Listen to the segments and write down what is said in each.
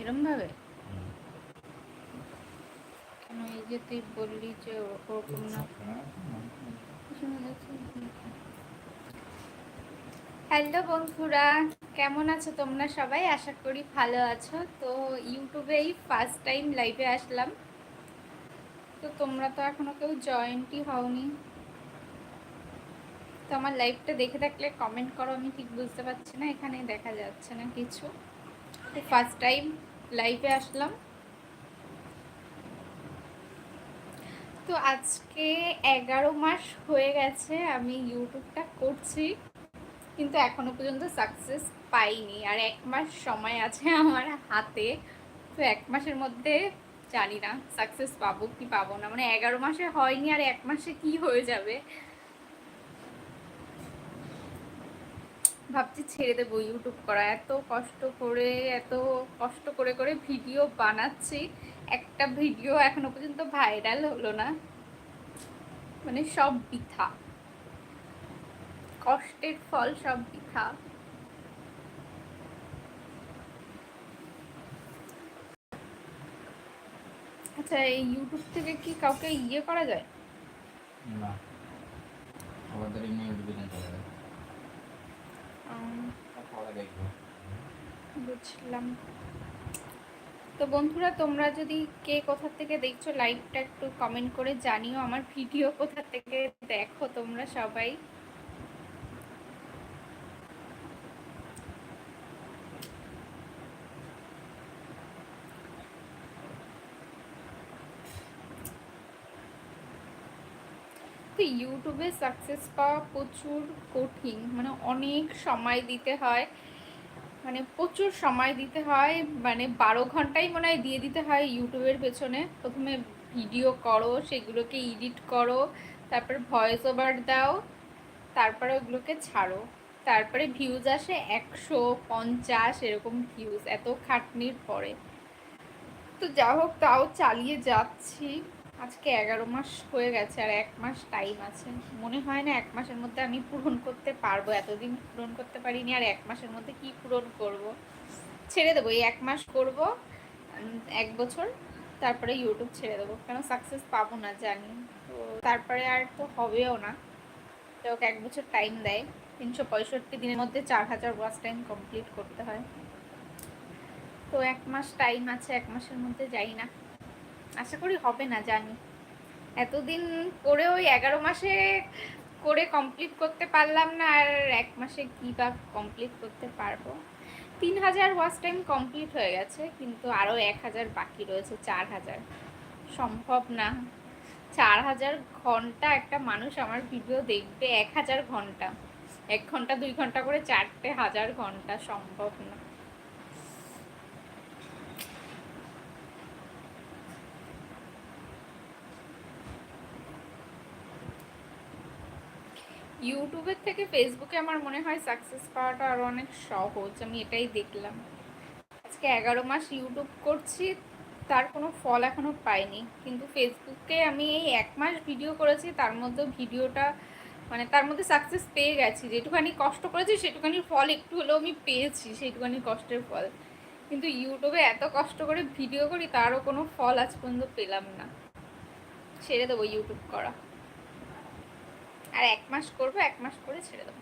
এরম ভাবে কেন এই যে তুই বললি যে ওরকম না হ্যালো বন্ধুরা। কেমন আছো তোমরা সবাই? আশা করি ভালো আছো। তো ইউটিউবে এই ফার্স্ট টাইম লাইভে আসলাম। তো তোমরা তো এখনও কেউ জয়েন্টই হওনি। তো আমার লাইভটা দেখে থাকলে কমেন্ট করো, আমি ঠিক বুঝতে পারছি না এখানে দেখা যাচ্ছে না কিছু। ফার্স্ট টাইম লাইভে আসলাম। তো আজকে এগারো মাস হয়ে গেছে, আমি ইউটিউবটা করছি, কিন্তু এখনও পর্যন্ত সাকসেস পাইনি। আর এক মাস সময় আছে আমার হাতে, তো এক মাসের মধ্যে জানি না সাকসেস পাবো কি পাবো না। মানে এগারো মাসে হয়নি, আর এক মাসে কি হয়ে যাবে? ভাবছি ছেড়ে দেবো ইউটিউব করা। এত কষ্ট করে, এত কষ্ট করে করে ভিডিও বানাচ্ছি। একটা ভিডিও এখনও পর্যন্ত ভাইরাল হলো না। মানে সব বৃথা। কষ্টের ফল সব বৃথা। আচ্ছা এই ইউটিউব থেকে কি কাউকে ইয়ে করা যায়? না। আমাদের বুঝলাম। তো বন্ধুরা, তোমরা যদি কে কোথা থেকে দেখছ লাইভটা একটু কমেন্ট করে জানিও। আমার ভিডিও কোথা থেকে দেখো তোমরা সবাই। তো ইউটিউবে সাকসেস পাওয়া প্রচুর কঠিন। মানে অনেক সময় দিতে হয়। মানে প্রচুর সময় দিতে হয়। মানে বারো ঘন্টাই মনে হয় দিয়ে দিতে হয় ইউটিউবের পেছনে। প্রথমে ভিডিও করো, সেগুলোকে এডিট করো, তারপর ভয়েস ওভার দাও, তারপরে ওগুলোকে ছাড়ো। তারপরে ভিউজ আসে একশো পঞ্চাশ এরকম ভিউজ এত খাটনির পরে। তো যা হোক, তাও চালিয়ে যাচ্ছি। আজকে এগারো মাস হয়ে গেছে আর এক মাস টাইম আছে। মনে হয় না এক মাসের মধ্যে আমি পূরণ করতে পারব, এতদিন পূরণ করতে পারিনি আর এক মাসের মধ্যে কি পূরণ করব? ছেড়ে দেবো, এই এক মাস করব, এক বছর, তারপরে ইউটিউব ছেড়ে দেবো। কেন সাকসেস পাবো না জানি। তো তারপরে আর তো হবেও না। তো এক বছর টাইম দেয়। তিনশো পঁয়ষট্টি দিনের মধ্যে চার হাজার ওয়াচ টাইম কমপ্লিট করতে হয়। তো এক মাস টাইম আছে, এক মাসের মধ্যে যাই না। আশা করি হবে না, জানি। এতদিন করে ওই এগারো মাসে করে কমপ্লিট করতে পারলাম না, আর এক মাসে কী বা কমপ্লিট করতে পারব। তিন হাজার ওয়াচ টাইম কমপ্লিট হয়ে গেছে, কিন্তু আরও এক হাজার বাকি রয়েছে, চার হাজার। সম্ভব না। চার হাজার ঘণ্টা একটা মানুষ আমার ভিডিও দেখবে, এক হাজার ঘণ্টা। এক ঘণ্টা, দুই ঘণ্টা করে চারটে হাজার ঘণ্টা, সম্ভব না। ইউটিউবের থেকে ফেসবুকে আমার মনে হয় সাকসেস পাওয়াটা আরও অনেক সহজ, আমি এটাই দেখলাম। আজকে এগারো মাস ইউটিউব করছি, তার কোনো ফল এখনও পাইনি। কিন্তু ফেসবুকে আমি এই এক মাস ভিডিও করেছি, তার মধ্যে ভিডিওটা মানে তার মধ্যে সাকসেস পেয়ে গেছি। যেটুখানি কষ্ট করেছি, সেটুখানি ফল একটু হলেও আমি পেয়েছি, সেইটুখানি কষ্টের ফল। কিন্তু ইউটিউবে এত কষ্ট করে ভিডিও করি, তারও কোনো ফল আজ পর্যন্ত পেলাম না। ছেড়ে দেবো ইউটিউব করা। আর এক মাস করব এক মাস করে ছেড়ে দেবো।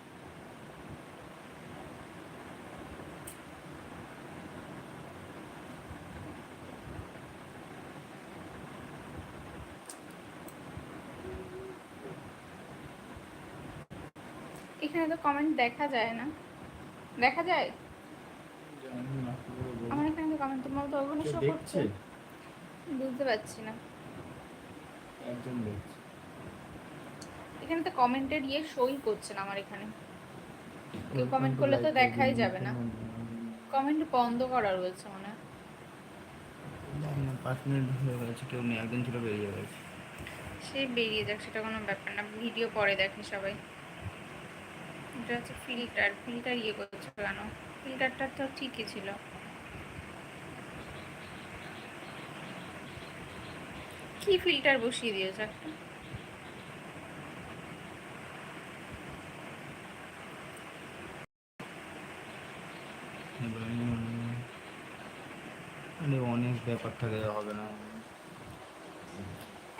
এখানে তো কমেন্ট দেখা যায় না। দেখা যায়। আমার এখানে তো কমেন্ট তোমার তো ওখানে শো করছে বুঝতে পারছি না। একজন দেখছে। এখানে তো কমেন্টের ইয়ে শোই করছে না আমার এখানে। কেউ comment করলে তো দেখাই যাবে না। কমেন্ট বন্ধ করা রয়েছে মনে হয়। জানি না পাঁচ মিনিট হয়ে গেছে কেউ নেই ছিল বেরিয়ে গেছে সে বেরিয়ে যাক সেটা কোনো ব্যাপার না ভিডিও পরে দেখে সবাই। এটা হচ্ছে ফিল্টার ফিল্টার ইয়ে করছে কেন? ফিল্টারটা তো ঠিকই ছিল। কি ফিল্টার বসিয়ে দিয়েছে একটা? অনেক ব্যাপার থাকে হবে না।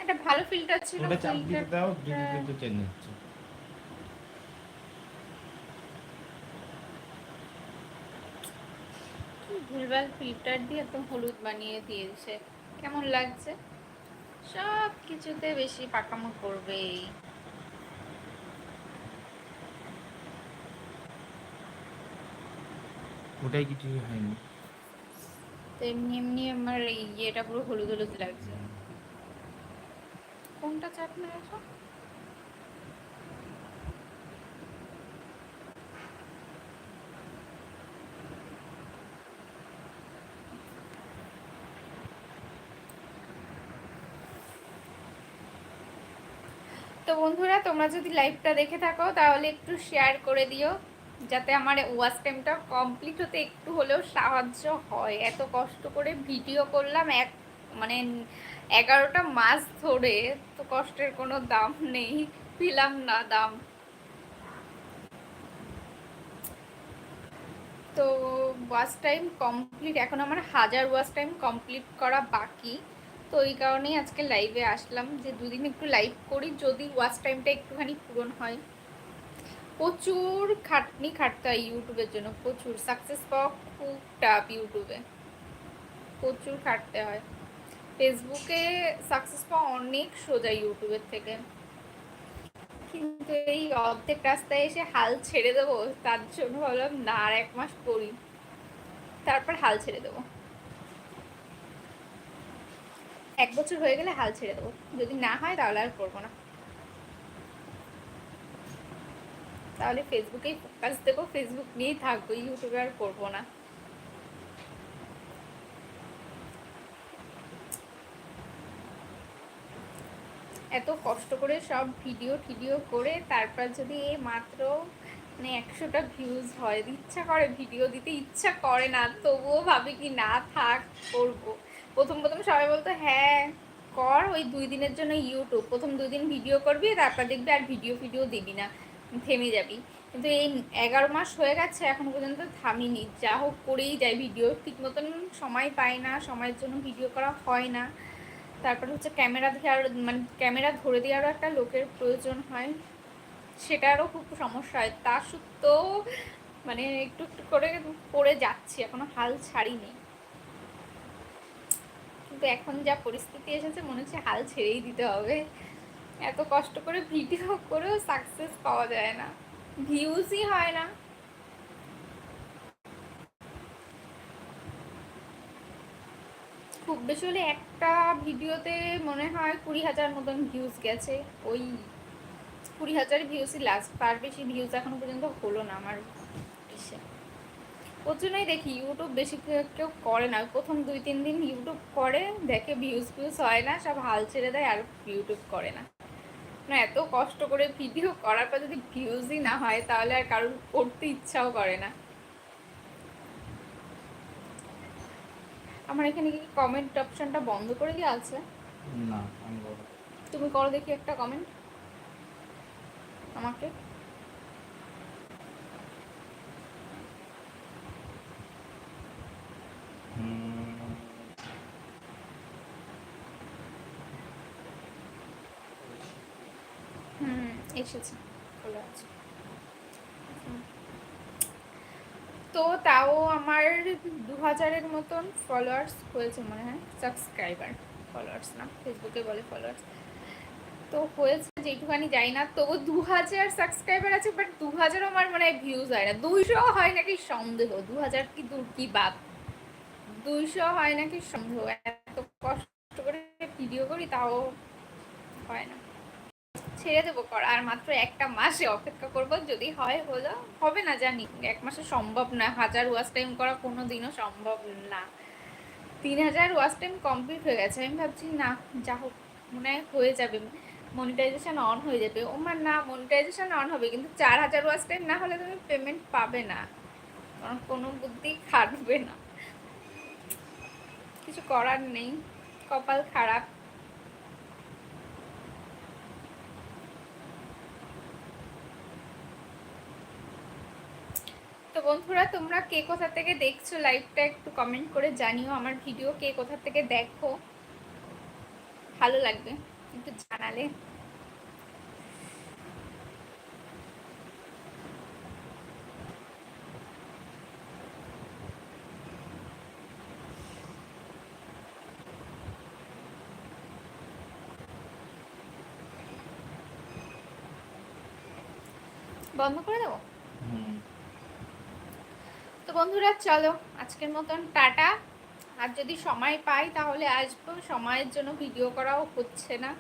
একটা ভালো ফিল্টার ছিল ওটা চাপ দাও চেঞ্জ হচ্ছে। ভুলভাল ফিল্টার দিয়ে একদম হলুদ বানিয়ে দিয়েছে। কেমন লাগছে? সব কিছুতে বেশি পাকামো করবে ওটাই কিছুই হয়নি? এমনি এমনি আমার এই ইয়েটা পুরো হলুদ হলুদ লাগছে। কোনটা চাটনি আছে তো বন্ধুরা, তোমরা যদি লাইভটা দেখে থাকো, তাহলে একটু শেয়ার করে দিও। যাতে আমার ওয়াচ টাইমটা কমপ্লিট হতে একটু হলেও সাহায্য হয়। এত কষ্ট করে ভিডিও করলাম এক মানে এগারোটা মাস ধরে, তো কষ্টের কোনো দাম নেই, পেলাম না দাম। তো ওয়াচ টাইম কমপ্লিট এখন আমার হাজার ওয়াচ টাইম কমপ্লিট করা বাকি। তো এই কারণেই আজকে লাইভে আসলাম যে দুদিন একটু লাইভ করি, যদি ওয়াচ টাইমটা একটুখানি পূরণ হয়। প্রচুর খাটনি খাটতে হয় ইউটিউবের জন্য, প্রচুর সাকসেস পাওয়া খুব টাফ ইউটিউবে। প্রচুর খাটতে হয়। ফেসবুকে সাকসেস পাওয়া অনেক সোজা ইউটিউবের থেকে। কিন্তু এই অর্ধেক রাস্তায় এসে হাল ছেড়ে দেবো, তার জন্য ভাবলাম, না আর এক মাস করি। তারপর হাল ছেড়ে দেবো। এক বছর হয়ে গেলে হাল ছেড়ে দেবো। যদি না হয় তাহলে আর করব না। তাহলে ফেসবুকেই ফোকাস দেবো, ফেসবুক নিয়েই থাকব ইউটিউবে আর করব না। এত কষ্ট করে সব ভিডিও টিডিও করে তারপর যদি এই মাত্র মানে একশোটা ভিউজ হয় ইচ্ছা করে ভিডিও দিতে, ইচ্ছা করে না, তবুও ভাবে কি না থাক, করব। প্রথম প্রথম সবাই বলতো হ্যাঁ কর, ওই দুই দিনের জন্য ইউটিউব প্রথম দুই দিন ভিডিও করবি, তারপর দেখবি আর ভিডিও ফিডিও দিবি না। থেমে যাবি। কিন্তু এই এগারো মাস হয়ে গেছে, এখন পর্যন্ত থামিনি। যা হোক করেই যায় ভিডিও ঠিক মতন সময় পাই না, সময়ের জন্য ভিডিও করা হয় না। তারপর হচ্ছে ক্যামেরা আরও মানে ক্যামেরা ধরে দিয়ে আরও একটা লোকের প্রয়োজন হয়। সেটারও খুব সমস্যা হয়। তা সত্ত্বেও মানে একটু একটু করে করে যাচ্ছি, এখনও হাল ছাড়িনি। কিন্তু এখন যা পরিস্থিতি এসেছে, মনে হচ্ছে হাল ছেড়েই দিতে হবে। এত কষ্ট করে ভিডিও করেও সাকসেস পাওয়া যায় না। ভিউজই হয় না। খুব বেশি হলে একটা ভিডিওতে মনে হয় কুড়ি হাজার মতন ভিউজ গেছে। ওই কুড়ি হাজার ভিউজই লাস্ট তার বেশি ভিউজ এখনও পর্যন্ত হলো না আমার ওর জন্যই দেখি ইউটিউব বেশি কেউ- করে না। প্রথম দুই, তিন দিন ইউটিউব করে, দেখে ভিউজ ফিউজ হয় না, সব হাল ছেড়ে দেয় আর ইউটিউব করে না। না এত কষ্ট করে ভিডিও করার পর যদি ভিউজই না হয় তাহলে আর কারোর করতে ইচ্ছাও করে না। আমার এখানে কি কমেন্ট অপশনটা বন্ধ করে দিয়ে আছে? না তুমি করো দেখি একটা কমেন্ট আমাকে? এসেছে তো তাও আমার দু হাজারের মতন ফলোয়ার্স হয়েছে মনে হয় সাবস্ক্রাইবার ফলোয়ার্স না, ফেসবুকে বলে ফলোয়ার্স তো হয়েছে যেটুখানি যাই না, তবু দু হাজার সাবস্ক্রাইবার আছে বাট দু হাজারও আমার মনে হয় ভিউজ হয় না। দুইশো হয় নাকি সন্দেহ? দু হাজার কি দূর কি বাদ দুইশো হয় নাকি সন্দেহ? এত কষ্ট করে ভিডিও করি, তাও হয় না। ছেড়ে দেবো কর। আর মাত্র একটা মাসে অপেক্ষা করব, যদি হয় হলো, হবে না জানি। এক মাসে সম্ভব না, হাজার ওয়াচ টাইম করা কোনো দিনও সম্ভব না। তিন হাজার ওয়াচ টাইম কমপ্লিট হয়ে গেছে। আমি ভাবছি, না, যা হোক, মনে হয় হয়ে যাবে। মনিটাইজেশন অন হয়ে যাবে। ও না মনিটাইজেশন অন হবে, কিন্তু চার হাজার ওয়াচ টাইম না হলে তুমি পেমেন্ট পাবে না। কারণ কোনো বুদ্ধি খাটবে না। কিছু করার নেই। কপাল খারাপ। তো বন্ধুরা, তোমরা কে কোথা থেকে দেখছ লাইভটা একটু কমেন্ট করে জানিও। আমার ভিডিও কে কোথা থেকে দেখো? ভালো লাগবে, একটু জানালে। বন্ধ করে দেবো? তো বন্ধুরা, চলো আজকের মতন টাটা। আর যদি সময় পাই তাহলে আসব। সময়ের জন্য ভিডিও করাও হচ্ছে না।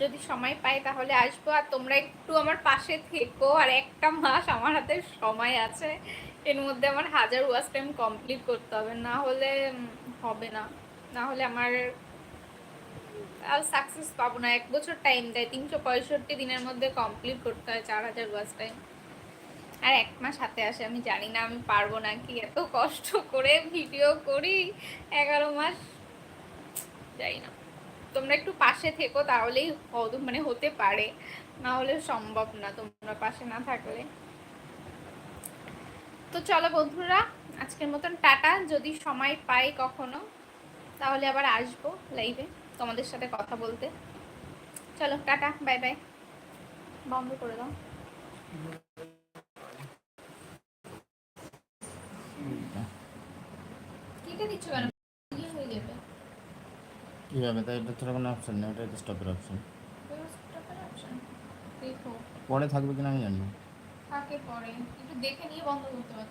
যদি সময় পাই তাহলে আসব। আর তোমরা একটু আমার পাশে থেকো। আর একটা মাস আমার হাতে সময় আছে। এর মধ্যে আমার হাজার ওয়াশ টাইম কমপ্লিট করতে হবে। না হলে হবে না। না হলে আমার আর সাকসেস পাবো না। এক বছর টাইম দেয়। তিনশো পঁয়ষট্টি দিনের মধ্যে কমপ্লিট করতে হয় চার হাজার ওয়াশ টাইম আর এক মাস হাতে আসে, আমি জানি না আমি পারব না কি এত কষ্ট করে ভিডিও করি, এগারো মাস, জানি না। তোমরা একটু পাশে থেকো, তাহলেই মানে হতে পারে। না হলে সম্ভব না, তোমরা পাশে না থাকলে। তো চলো বন্ধুরা, আজকের মতন টাটা। যদি সময় পাই কখনো, তাহলে আবার আসব লাইভে তোমাদের সাথে কথা বলতে। চলো, টাটা বাই বাই বন্ধ করে দাও। দিচ্ছ কেন ইয়ে হয়ে যাবে। কীভাবে তাই এটা ছাড়া কোনো অপশন নেই ওটাই তো স্টপের অপশন ব্যবস্থাটার option। দেখো। পরে থাকবে কিনা আমি জানি না। থাকে পরে। একটু দেখে নিয়ে বন্ধ করতে পারো